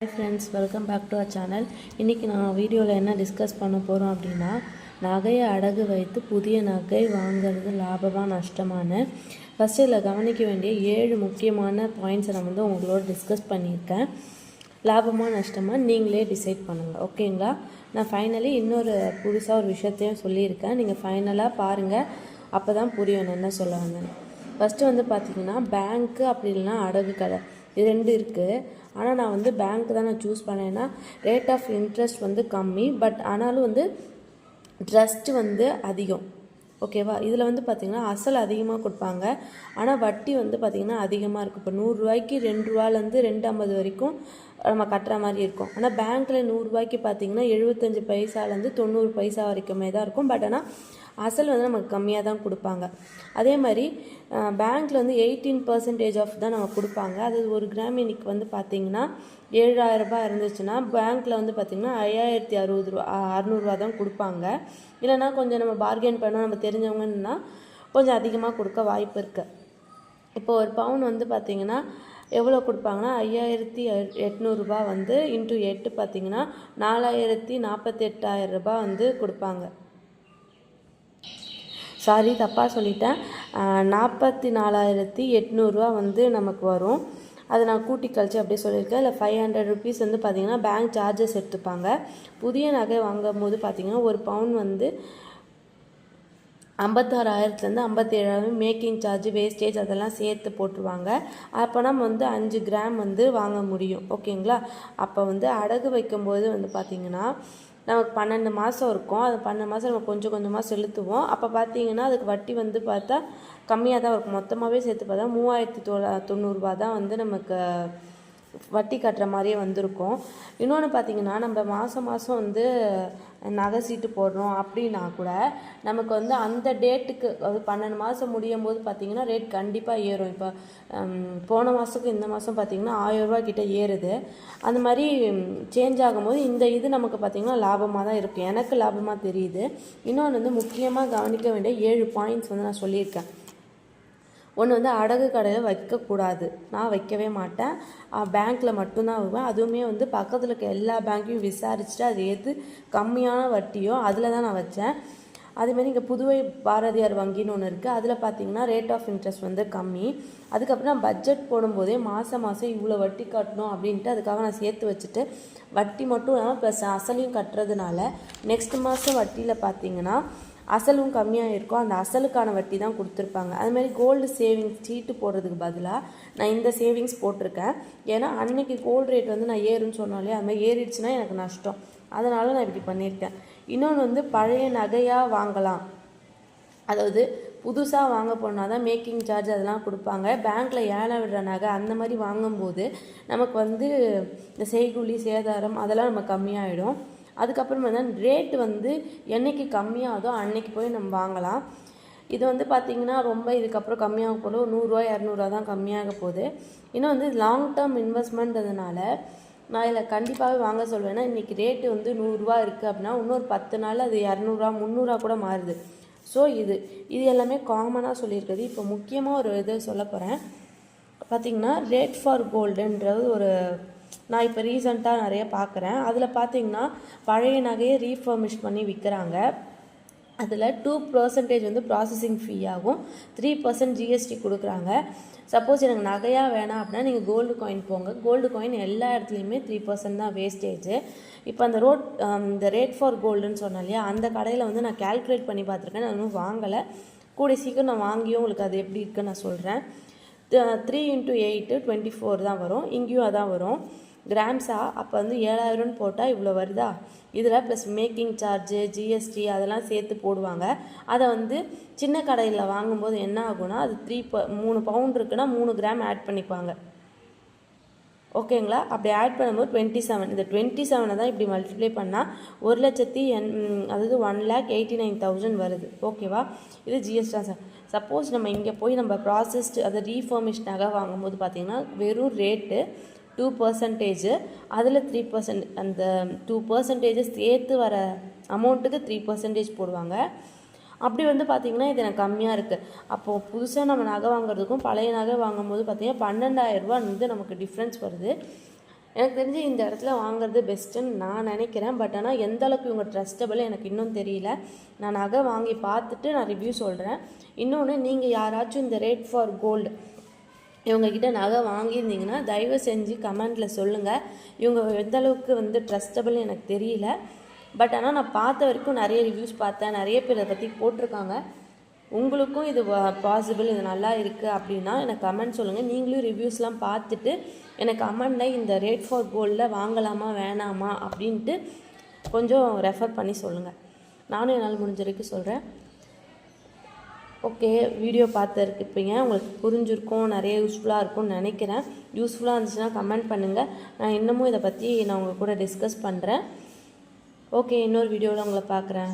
Hi friends welcome back to our channel இன்றைக்கி நான் வீடியோவில் என்ன டிஸ்கஸ் பண்ண போகிறோம் அப்படின்னா நகையை அடகு வைத்து புதிய நகை வாங்குறது லாபமாக நஷ்டமான. ஃபஸ்ட்டு இதில் கவனிக்க வேண்டிய ஏழு முக்கியமான பாயிண்ட்ஸை நான் வந்து உங்களோட டிஸ்கஸ் பண்ணியிருக்கேன். லாபமாக நஷ்டமாக நீங்களே டிசைட் பண்ணுங்கள் ஓகேங்களா நான் ஃபைனலி இன்னொரு புதுசாக ஒரு விஷயத்தையும் சொல்லியிருக்கேன். நீங்கள் ஃபைனலாக பாருங்கள் அப்போ தான் புரியும் என்ன சொல்ல வந்தேன் ஃபஸ்ட்டு வந்து பார்த்திங்கன்னா பேங்க்கு அப்படி இல்லைன்னா அடகு கடை இது ரெண்டு இருக்குது ஆனால் நான் வந்து பேங்க் தான் நான் சூஸ் பண்ணேன்னா ரேட் ஆஃப் இன்ட்ரெஸ்ட் வந்து கம்மி. பட் ஆனாலும் வந்து ட்ரஸ்ட் வந்து அதிகம். ஓகேவா இதில் வந்து பார்த்திங்கன்னா அசல் அதிகமாக கொடுப்பாங்க. ஆனால் வட்டி வந்து பார்த்திங்கன்னா அதிகமாக இருக்கும். இப்போ நூறுரூவாய்க்கு ரெண்டு ரூபாலேருந்து ரெண்டு ஐம்பது வரைக்கும் நம்ம கட்டுற மாதிரி இருக்கும். ஆனால் பேங்க்கில் நூறுரூவாய்க்கு பார்த்திங்கன்னா எழுபத்தஞ்சு பைசாலேருந்து தொண்ணூறு பைசா வரைக்குமே தான் இருக்கும். பட் ஆனால் அசல் வந்து நமக்கு கம்மியாக தான் கொடுப்பாங்க. அதே மாதிரி பேங்க்கில் வந்து எயிட்டீன் பர்சன்டேஜ் ஆஃப் தான் நம்ம கொடுப்பாங்க. அது ஒரு கிராம் இன்னைக்கு வந்து பார்த்திங்கன்னா ஏழாயிரம் ரூபாய் இருந்துச்சுன்னா பேங்க்கில் வந்து பார்த்திங்கன்னா ஐயாயிரத்தி அறுபது ரூபா அறநூறுவா தான் கொடுப்பாங்க. இல்லைனா கொஞ்சம் நம்ம பார்கெயின் பண்ண நம்ம தெரிஞ்சவங்கன்னா கொஞ்சம் அதிகமாக கொடுக்க வாய்ப்பு இருக்குது இப்போ ஒரு பவுன் வந்து பார்த்திங்கன்னா எவ்வளோ கொடுப்பாங்கன்னா ஐயாயிரத்தி எட்நூறுரூபா வந்து இன்ட்டு எட்டு பார்த்திங்கன்னா நாலாயிரத்தி நாற்பத்தெட்டாயிரம் ரூபாய் வந்து கொடுப்பாங்க. சாரி தப்பாக சொல்லிட்டேன். நாற்பத்தி நாலாயிரத்தி எட்நூறுரூவா வந்து நமக்கு வரும். அதை நான் கூட்டி கழிச்சு அப்படியே சொல்லியிருக்கேன். இல்லை ஃபைவ் ஹண்ட்ரட் ருபீஸ் வந்து பார்த்திங்கன்னா பேங்க் சார்ஜஸ் எடுத்துப்பாங்க. புதிய நகை வாங்கும் போது பார்த்திங்கன்னா ஒரு பவுன் வந்து ஐம்பத்தாறாயிரத்துலேருந்து ஐம்பத்தேழாயிரம் மேக்கிங் சார்ஜ் வேஸ்டேஜ் அதெல்லாம் சேர்த்து போட்டுருவாங்க. அப்போ நம்ம வந்து அஞ்சு கிராம் வந்து வாங்க முடியும். ஓகேங்களா? அப்போ வந்து அடகு வைக்கும்போது வந்து பார்த்திங்கன்னா நமக்கு பன்னெண்டு மாதம் இருக்கும். அது பன்னெண்டு மாதம் நம்ம கொஞ்சம் கொஞ்சமாக செலுத்துவோம். அப்போ பார்த்தீங்கன்னா அதுக்கு வட்டி வந்து பார்த்தா கம்மியாக தான் இருக்கும். மொத்தமாகவே சேர்த்து பார்த்தா மூவாயிரத்தி தொள்ளா தொண்ணூறுரூபா தான் வந்து நமக்கு வட்டி கட்டுற மாதிரியே வந்திருக்கும். இன்னொன்று பார்த்தீங்கன்னா நம்ம மாதம் மாதம் வந்து நகை சீட்டு போடுறோம் அப்படின்னா கூட நமக்கு வந்து அந்த டேட்டுக்கு அது பன்னெண்டு மாதம் முடியும் போது பார்த்திங்கன்னா ரேட் கண்டிப்பாக ஏறும். இப்போ போன மாதத்துக்கு இந்த மாதம் பார்த்தீங்கன்னா ஆயிரரூபா கிட்ட ஏறுது. அந்த மாதிரி சேஞ்ச் ஆகும்போது இந்த இது நமக்கு பார்த்திங்கன்னா லாபமாக தான் இருக்கும். எனக்கு லாபமாக தெரியுது. இன்னொன்று வந்து முக்கியமாக கவனிக்க வேண்டிய ஏழு பாயிண்ட்ஸ் வந்து நான் சொல்லியிருக்கேன். ஒன்று வந்து அடகு கடையில் வைக்கக்கூடாது நான் வைக்கவே மாட்டேன். பேங்க்கில் மட்டும்தான் வைப்பேன். அதுவுமே வந்து பக்கத்தில் இருக்க எல்லா பேங்க்கையும் விசாரிச்சுட்டு அது எது கம்மியான வட்டியோ அதில் தான் நான் வச்சேன். அதேமாதிரி இங்கே புதுவை பாரதியார் வங்கின்னு ஒன்று இருக்குது அதில் பார்த்தீங்கன்னா ரேட் ஆஃப் இன்ட்ரெஸ்ட் வந்து கம்மி. அதுக்கப்புறம் பட்ஜெட் போடும்போதே மாதம் மாதம் இவ்வளோ வட்டி கட்டணும் அப்படின்ட்டு அதுக்காக நான் சேர்த்து வச்சுட்டு வட்டி மட்டும் இல்லாமல் ப்ளஸ் அசலையும் கட்டுறதுனால நெக்ஸ்ட் மாதம் வட்டியில் பார்த்தீங்கன்னா அசலும் கம்மியாக இருக்கும் அந்த அசலுக்கான வட்டி தான் கொடுத்துருப்பாங்க. அதுமாதிரி கோல்டு சேவிங்ஸ் சீட்டு போடுறதுக்கு பதிலாக நான் இந்த சேவிங்ஸ் போட்டிருக்கேன். ஏன்னா அன்னைக்கு கோல்டு ரேட் வந்து நான் ஏறுன்னு சொன்னாலே அது மாதிரி ஏறிடுச்சுன்னா எனக்கு நஷ்டம். அதனால் நான் இப்படி பண்ணியிருக்கேன். இன்னொன்று வந்து பழைய நகையாக வாங்கலாம். அதாவது புதுசாக வாங்க போனால் தான் மேக்கிங் சார்ஜ் அதெல்லாம் கொடுப்பாங்க. பேங்க்கில் ஏழை விடுற நகை அந்த மாதிரி வாங்கும்போது நமக்கு வந்து இந்த செய்கூலி சேதாரம் அதெல்லாம் நம்ம கம்மியாகிடும் அதுக்கப்புறம் வந்து ரேட் வந்து என்றைக்கு கம்மியாகுதோ அன்னைக்கு போய் நம்ம வாங்கலாம். இது வந்து பார்த்திங்கன்னா ரொம்ப இதுக்கப்புறம் கம்மியாக போல நூறுரூவா இரநூறுவா தான் கம்மியாக போகுது. இன்னும் வந்து லாங் டேர்ம் இன்வெஸ்ட்மெண்ட்ன்றதுனால நான் இதில் கண்டிப்பாகவே வாங்க சொல்வேன்னா இன்றைக்கி ரேட்டு வந்து நூறுரூவா இருக்குது அப்படின்னா இன்னொரு பத்து நாள் அது இரநூறுவா முந்நூறுவா கூட மாறுது. ஸோ இது இது எல்லாமே காமனாக சொல்லியிருக்குது இப்போ முக்கியமாக ஒரு இது சொல்ல போகிறேன் பார்த்திங்கன்னா ரேட் ஃபார் கோல்டுன்றது ஒரு நான் இப்போ ரீசண்டாக நிறைய பார்க்குறேன் அதில் பார்த்தீங்கன்னா பழைய நகையை ரீஃபர்மிஷ் பண்ணி விற்கிறாங்க அதில் டூ பர்சன்டேஜ் வந்து ப்ராசஸிங் ஃபீ ஆகும். த்ரீ பர்சன்ட் ஜிஎஸ்டி கொடுக்குறாங்க. சப்போஸ் எனக்கு நகையாக வேணாம் அப்படின்னா நீங்கள் கோல்டு காயின் போங்க. கோல்டு காயின் எல்லா இடத்துலையுமே த்ரீ பர்சன்ட் தான் வேஸ்டேஜ் இப்போ அந்த ரோட் um, இந்த ரேட் ஃபார் கோல்டுன்னு சொன்னேன் இல்லையா அந்த கடையில் வந்து நான் கேல்குலேட் பண்ணி பார்த்துருக்கேன். நான் இன்னும் வாங்கலை. கூடிய சீக்கிரம் நான் வாங்கியும் உங்களுக்கு அது எப்படி இருக்குன்னு நான் சொல்கிறேன் three into eight twenty four தான் வரும். இங்கேயும் அதான் வரும். கிராம்ஸா அப்போ வந்து ஏழாயிரம்னு போட்டால் இவ்வளோ வருதா? இதில் ப்ளஸ் மேக்கிங் சார்ஜு ஜிஎஸ்டி அதெல்லாம் சேர்த்து போடுவாங்க. அதை வந்து சின்ன கடையில் வாங்கும்போது என்ன ஆகும்னா அது த்ரீ ப மூணு பவுண்ட் இருக்குன்னா மூணு கிராம் ஆட் பண்ணிக்குவாங்க ஓகேங்களா? அப்படி ஆட் பண்ணும்போது டுவெண்ட்டி செவன் இந்த டுவெண்ட்டி செவனை தான் இப்படி மல்டிப்ளை பண்ணால் ஒரு லட்சத்தி என் அதாவது one lakh eighty nine thousand வருது. ஓகேவா? இது ஜிஎஸ்டி சார் சப்போஸ் நம்ம இங்கே போய் நம்ம ப்ராசஸ்டு அதை ரீஃபர்மிஷ் நகை வாங்கும்போது பார்த்திங்கன்னா வெறும் ரேட்டு டூ பர்சன்டேஜு அதில் த்ரீ பர்சன்ட் அந்த டூ பர்சன்டேஜை சேர்த்து வர அமௌண்ட்டுக்கு த்ரீ பர்சன்டேஜ் போடுவாங்க. அப்படி வந்து பார்த்திங்கன்னா இது எனக்கு கம்மியாக இருக்குது அப்போது புதுசாக நம்ம நகை வாங்குறதுக்கும் பழைய நகை வாங்கும்போது பார்த்திங்கன்னா பன்னெண்டாயிரரூபா வந்து நமக்கு டிஃப்ரென்ஸ் வருது. எனக்கு தெரிஞ்சு இந்த இடத்துல வாங்குறது பெஸ்ட்டுன்னு நான் நினைக்கிறேன். பட் ஆனால் எந்த அளவுக்கு இவங்க ட்ரஸ்டபிள் எனக்கு இன்னும் தெரியல. நான் நகை வாங்கி பார்த்துட்டு நான் ரிவ்யூ சொல்கிறேன் இன்னொன்று நீங்கள் யாராச்சும் இந்த ரேட் ஃபார் கோல்டு இவங்கக்கிட்ட நகை வாங்கியிருந்தீங்கன்னா தயவு செஞ்சு கமெண்ட்டில் சொல்லுங்கள் இவங்க எந்தளவுக்கு வந்து ட்ரஸ்டபிள்னு எனக்கு தெரியல. பட் ஆனால் நான் பார்த்த வரைக்கும் நிறைய ரிவ்யூஸ் பார்த்தேன். நிறைய பேர் அதை பற்றி போட்டிருக்காங்க. உங்களுக்கும் இது பாசிபிள் இது நல்லா இருக்குது அப்படின்னா எனக்கு கமெண்ட் சொல்லுங்கள் நீங்களும் ரிவ்யூஸ்லாம் பார்த்துட்டு எனக்கு கமெண்டில் இந்த ரேட் ஃபார் கோல்டில் வாங்கலாமா வேணாமா அப்படின்ட்டு கொஞ்சம் ரெஃபர் பண்ணி சொல்லுங்கள் நானும் என்னால் முடிஞ்ச வரைக்கும் சொல்கிறேன் ஓகே வீடியோ பார்த்துருப்பீங்க உங்களுக்கு புரிஞ்சிருக்கும் நிறைய யூஸ்ஃபுல்லாக இருக்கும்னு நினைக்கிறேன். யூஸ்ஃபுல்லாக இருந்துச்சுன்னா கமெண்ட் பண்ணுங்கள் நான் இன்னமும் இதை பற்றி நான் உங்கள் கூட டிஸ்கஸ் பண்ணுறேன் ஓகே இன்னொரு வீடியோவில் உங்களை பார்க்குறேன்.